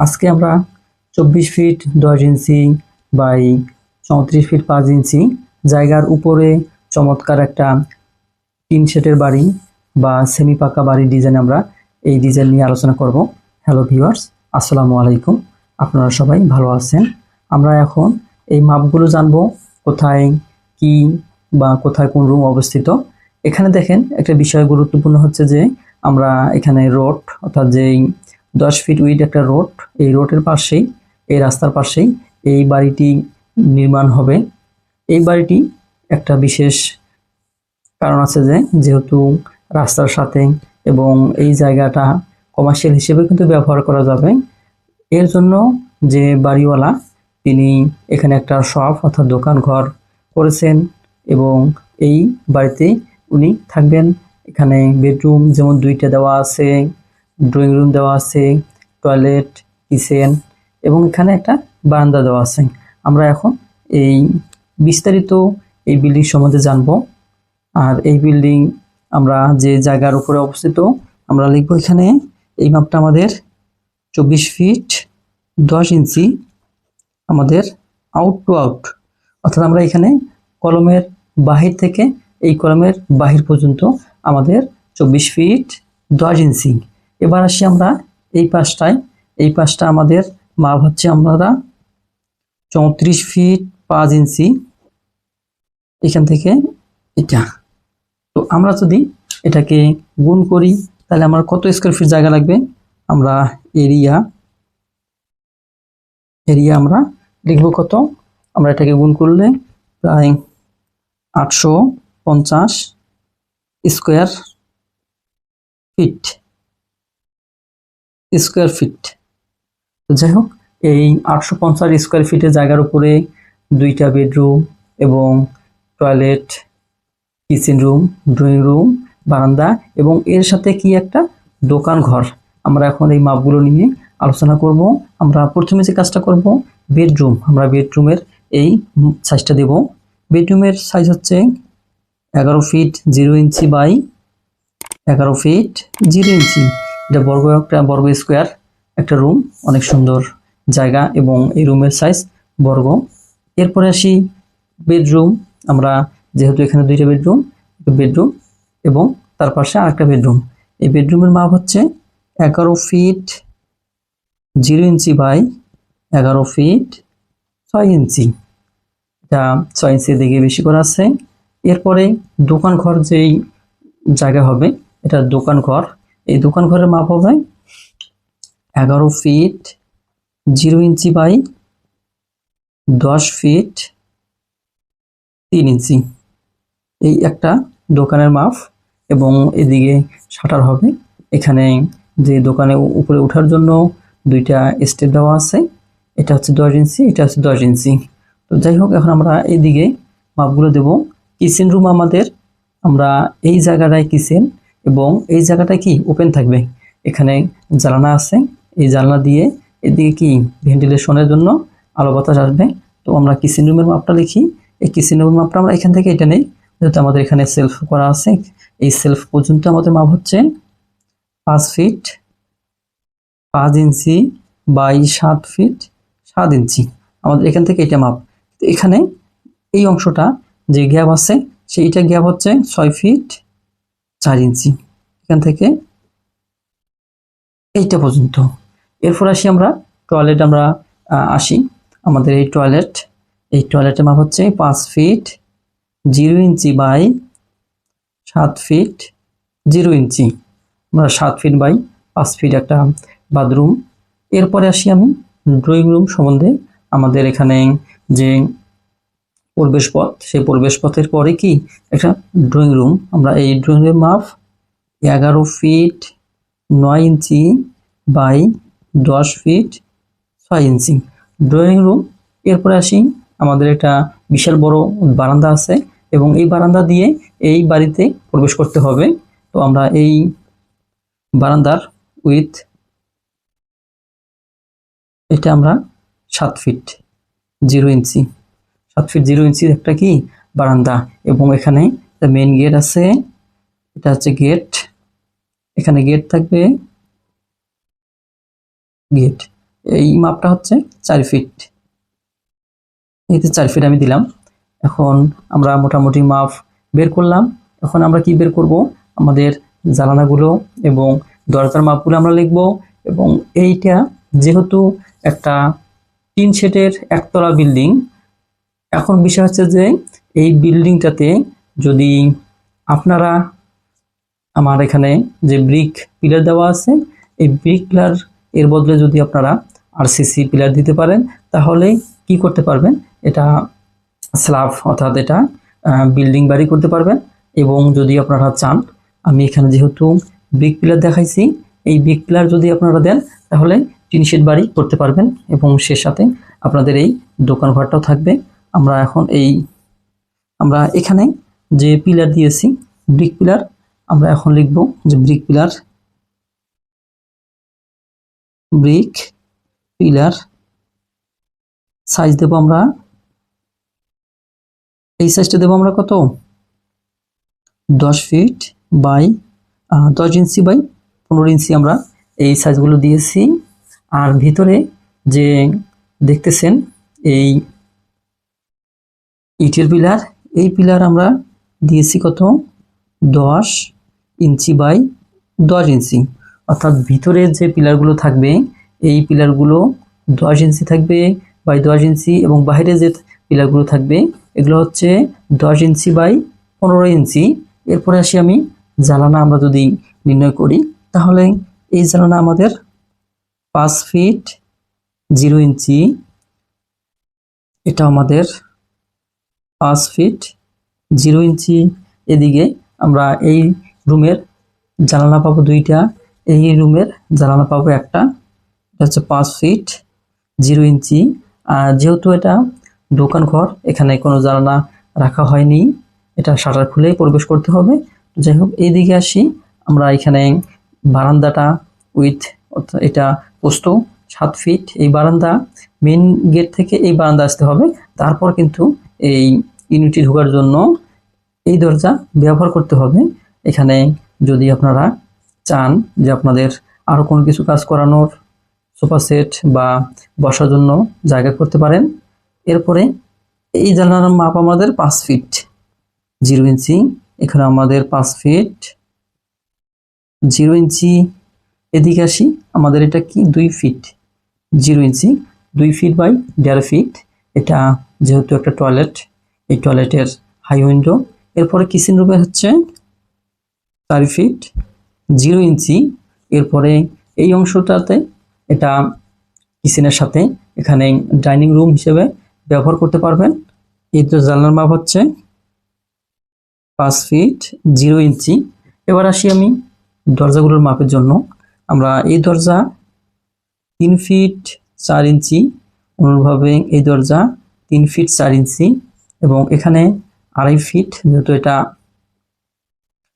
আজকে আমরা চব্বিশ ফিট দশ ইঞ্চি বাই চৌত্রিশ ফিট পাঁচ ইঞ্চি জায়গার উপরে চমৎকার একটা টিন শেটের বাড়ি বা সেমি পাকা বাড়ির ডিজাইন আমরা এই ডিজাইন নিয়ে আলোচনা করব। হ্যালো ভিউয়ার্স আসসালামু আলাইকুম। আপনারা সবাই ভালো আছেন? আমরা এখন এই মাপগুলো জানব, কোথায় কি বা কোথায় কোন রুম অবস্থিত। এখানে দেখেন একটা বিষয় গুরুত্বপূর্ণ হচ্ছে যে আমরা এখানে রোড অর্থাৎ যেই দশ ফিট উইড একটা রোড এই রোডের পাশেই, এই রাস্তার পাশেই এই বাড়িটি নির্মাণ হবে। এই বাড়িটি একটা বিশেষ কারণ আছে যে, যেহেতু রাস্তার সাথে এবং এই জায়গাটা কমার্শিয়াল হিসেবে কিন্তু ব্যবহার করা যাবে। এর জন্য যে বাড়িওয়ালা, তিনি এখানে একটা শপ অর্থাৎ দোকান ঘর করেছেন এবং এই বাড়িতে উনি থাকবেন। এখানে বেডরুম যেমন দুইটা দেওয়া আছে ড্রয়িং রুম দেওয়া আছে, টয়লেট, কিচেন এবং এখানে একটা বারান্দা দেওয়া আছে। আমরা এখন এই বিস্তারিত এই বিল্ডিং সম্বন্ধে জানব। আর এই বিল্ডিং আমরা যে জায়গার উপরে অবস্থিত, আমরা লিখব এখানে, এই মাপটা আমাদের চব্বিশ ফিট দশ ইঞ্চি, আমাদের আউট টু আউট অর্থাৎ আমরা এখানে কলমের বাহির থেকে এই কলমের বাহির পর্যন্ত আমাদের চব্বিশ ফিট দশ ইঞ্চি। এবার আসি আমরা এই পাশটায়। এই পাশটা আমাদের মাপ হচ্ছে আমরা চৌত্রিশ ফিট পাঁচ ইঞ্চি। এখান থেকে এটা। তো আমরা যদি এটাকে গুণ করি, তাহলে আমার কত স্কোয়ার ফিট জায়গা লাগবে? আমরা এরিয়া এরিয়া আমরা লিখব কত? আমরা এটাকে গুণ করলে প্রায় আটশো পঞ্চাশ স্কোয়ার ফিট স্কোয়ার ফিট যাই হোক, এই আটশো পঞ্চাশ স্কোয়ার ফিটের জায়গার উপরে দুইটা বেডরুম এবং toilet kitchen room drawing room বারান্দা এবং এর সাথে কি একটা দোকান ঘর। আমরা এখন এই মাপগুলো নিয়ে আলোচনা করব। আমরা প্রথমে যে কাজটা করব বেডরুম আমরা বেডরুমের এই সাইজটা দেব। বেডরুমের সাইজ হচ্ছে এগারো ফিট জিরো ইঞ্চি বাই এগারো ফিট জিরো ইঞ্চি এটা বর্গ একটা বর্গ স্কোয়ার, একটা রুম অনেক সুন্দর জায়গা এবং এই রুমের সাইজ বর্গ। এরপরে আসি বেডরুম আমরা যেহেতু এখানে দুইটা বেডরুম বেডরুম এবং তার পাশে আরেকটা বেডরুম এই বেডরুমের মাপ হচ্ছে এগারো ফিট জিরো ইঞ্চি বাই এগারো ফিট ছয় ইঞ্চি এটা ছয় ইঞ্চির দিকে বেশি করা আছে। এরপরে দোকান ঘর যেই জায়গা হবে, এটা দোকান ঘর এই দোকান ঘরের মাপ হবে এগারো ফিট জিরো ইঞ্চি বাই দশ ফিট তিন ইঞ্চি। এই একটা দোকানের মাপ এবং এদিকে শাটার হবে। এখানে যে দোকানে উপরে ওঠার জন্য দুইটা স্টেপ দেওয়া আছে। এটা হচ্ছে দশ ইঞ্চি, এটা হচ্ছে দশ ইঞ্চি। তো যাই হোক, এখন আমরা এদিকে মাপগুলো দেব। কিচেন রুম আমাদের, আমরা এই জায়গাটায় কিচেন এবং এই জায়গাটায় কি ওপেন থাকবে? এখানে জানালা আছে। এই জানলা দিয়ে এদিকে কি ভেন্টিলেশনের জন্য আলো বাতাস আসবে? তো আমরা কিচেন রুমের মাপটা লিখি এই কিচেন রুমের মাপটা আমরা এখান থেকে এটা নেই। যেহেতু আমাদের এখানে সেলফ করা আছে, এই সেলফ পর্যন্ত আমাদের মাপ হচ্ছে পাঁচ ফিট পাঁচ ইঞ্চি বাই সাত ফিট সাত ইঞ্চি। আমাদের এখান থেকে এটা মাপ এখানে এই অংশটা যে গ্যাপ আছে, সেইটা গ্যাপ হচ্ছে ছয় ফিট চার ইঞ্চি। এখান থেকে এইটা পর্যন্ত। এরপর আসি আমরা টয়লেট আমরা আসি। আমাদের এই টয়লেট এই টয়লেটের মাপ হচ্ছে পাঁচ ফিট জিরো ইঞ্চি বাই সাত ফিট জিরো ইঞ্চি আমরা সাত ফিট বাই পাঁচ ফিট একটা বাথরুম এরপরে আসি আমি ড্রয়িং রুম সম্বন্ধে। আমাদের এখানে যে প্রবেশ পথ সেই প্রবেশ পথের পরে কি? একটা ড্রয়িং রুম আমরা এই ড্রয়িং রুমের মাপ এগারো ফিট নয় ইঞ্চি বাই দশ ফিট ছয় ইঞ্চি। ড্রয়িং রুম এরপরে আসি, আমাদের একটা বিশাল বড় বারান্দা আছে এবং এই বারান্দা দিয়ে এই বাড়িতে প্রবেশ করতে হবে। তো আমরা এই বারান্দার উইথ এটা আমরা সাত feet zero inch. Feet zero inch একটা কি? বারান্দা। এবং এখানে মেইন গেট আছে। এটা হচ্ছে গেট এখানে গেট থাকবে গেট এই মাপটা হচ্ছে চার ফিট এই যে চার ফিট আমি দিলাম। এখন আমরা মোটামুটি মাপ বের করলাম। এখন আমরা কি বের করব? আমাদের জ্বালানাগুলো এবং দরজার মাপগুলো আমরা লিখব। এবং এইটা যেহেতু একটা তিন সেটের একতলা বিল্ডিং এখন বিষয় হচ্ছে যে, এই বিল্ডিংটাতে যদি আপনারা আমার এখানে যে ব্রিক পিলার দেওয়া আছে, এই ব্রিক পিলার এর বদলে যদি আপনারা আরসিসি পিলার দিতে পারেন, তাহলে কি করতে পারবেন? এটা স্ল্যাব অর্থাৎ এটা বিল্ডিং বাড়ি করতে পারবেন। এবং যদি আপনারা চান, আমি এখানে যেহেতু ব্রিক পিলার দেখাইছি, এই ব্রিক পিলার যদি আপনারা দেন, তাহলে টিন শেড বাড়ি করতে পারবেন। এবং সে সাথে আপনাদের এই দোকান ঘরটাও থাকবে। আমরা এখন এই, আমরা এখানে যে পিলার দিয়েছি ব্রিক পিলার আমরা এখন লিখব যে brick pillar brick pillar size দেব আমরা। এই সাইজটা দেবো আমরা কত? দশ ফিট বাই দশ ইঞ্চি বাই পনেরো ইঞ্চি আমরা এই সাইজগুলো দিয়েছি। আর ভিতরে যে দেখতেছেন, এই ইটের পিলার, এই পিলার আমরা দিয়েছি কত? দশ ইঞ্চি বাই দশ ইঞ্চি। অর্থাৎ ভিতরে যে পিলারগুলো থাকবে, এই পিলারগুলো দশ ইঞ্চি থাকবে বাই দশ ইঞ্চি এবং বাইরে যে পিলারগুলো থাকবে, এগুলো হচ্ছে দশ ইঞ্চি বাই পনেরো ইঞ্চি। এরপরে আসি আমি জ্বালানা আমরা যদি নির্ণয় করি, তাহলে এই জ্বালানা আমাদের পাঁচ ফিট জিরো ইঞ্চি এটা আমাদের পাঁচ ফিট জিরো ইঞ্চি এদিকে আমরা এই রুমের জানালা পাবো দুইটা, এই রুমের জানালা পাবো একটা, এটা হচ্ছে পাঁচ ফিট জিরো ইঞ্চি আর যেহেতু এটা দোকান ঘর, এখানে কোনো জানালা রাখা হয়নি, এটা শাটার খুলেই প্রবেশ করতে হবে। যাই হোক, এইদিকে আসি, আমরা এখানে বারান্দাটা উইথ এটা পোস্ত সাত ফিট এই বারান্দা মেন গেট থেকে এই বারান্দা আসতে হবে, তারপর কিন্তু এই ইউনিটি ঢোকার জন্য এই দরজা ব্যবহার করতে হবে। এখানে যদি আপনারা চান যে আপনাদের আরও কোনো কিছু কাজ করানোর সোফা সেট বা বসার জন্য জায়গা করতে পারেন। এরপরে এই জানালার মাপ আমাদের পাঁচ ফিট, জিরো ইঞ্চি। এখানে আমাদের পাঁচ ফিট, জিরো ইঞ্চি। এদিকে আসি, আমাদের এটা কি? দুই ফিট, জিরো ইঞ্চি। দুই ফিট বাই দেড় ফিট। এটা যেহেতু একটা টয়লেট এই টয়লেটের হাই উইন্ডো এরপরে কিচেন রুমে হচ্ছে চার ফিট জিরো ইঞ্চি এরপরে এই অংশটাতে এটা কিচেনের সাথে এখানে ডাইনিং রুম হিসেবে ব্যবহার করতে পারবেন। এই তো জানলার মাপ হচ্ছে পাঁচ ফিট জিরো ইঞ্চি এবার আসি আমি দরজাগুলোর মাপের জন্য। আমরা এই দরজা তিন ফিট চার ইঞ্চি অনুরূপভাবে এই দরজা তিন ফিট চার ইঞ্চি এবং এখানে আড়াই ফিট যেহেতু এটা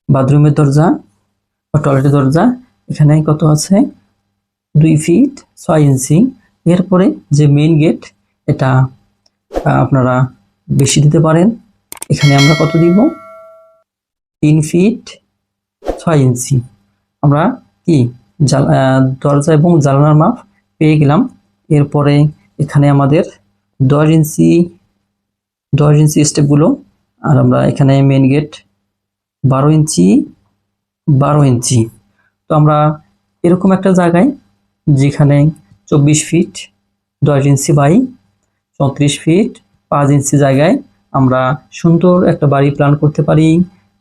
বাথরুমের দরজা বা টয়লেটের দরজা, এখানে কত আছে? দুই ফিট ছয় ইঞ্চি এরপরে যে মেইন গেট এটা আপনারা বেশি দিতে পারেন। এখানে আমরা কত দিব? তিন ফিট ছয় ইঞ্চি আমরা কি? দরজা এবং জানালার মাপ পেয়ে গেলাম। এরপরে এখানে আমাদের দশ ইঞ্চি দশ ইঞ্চি স্টেপগুলো আর আমরা এখানে মেন গেট বারো ইঞ্চি বারো ইঞ্চি। তো আমরা এরকম একটা জায়গায় যেখানে চব্বিশ ফিট দশ ইঞ্চি বাই চৌত্রিশ ফিট পাঁচ ইঞ্চি জায়গায় আমরা সুন্দর একটা বাড়ি প্ল্যান করতে পারি।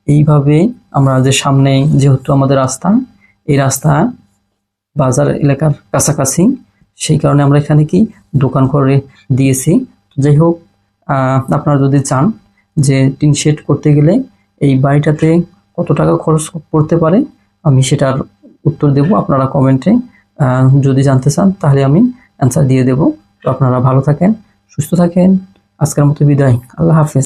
এইভাবে আমরা যে সামনে যেহেতু আমাদের রাস্তা, এই রাস্তা বাজার এলাকার কাছাকাছি, সেই কারণে আমরা এখানে কি দোকান করে দিয়েছি। যাই হোক আপনারা যদি চান যে টিন শেড করতে গেলে এই বাড়িটাতে কত টাকা খরচ পড়তে পারে, আমি সেটার উত্তর দেব আপনারা কমেন্টে। যদি জানতে চান তাহলে আমি অ্যান্সার দিয়ে দেব। তো আপনারা ভালো থাকেন, সুস্থ থাকেন। আজকের মতো বিদায়। আল্লাহ হাফেজ।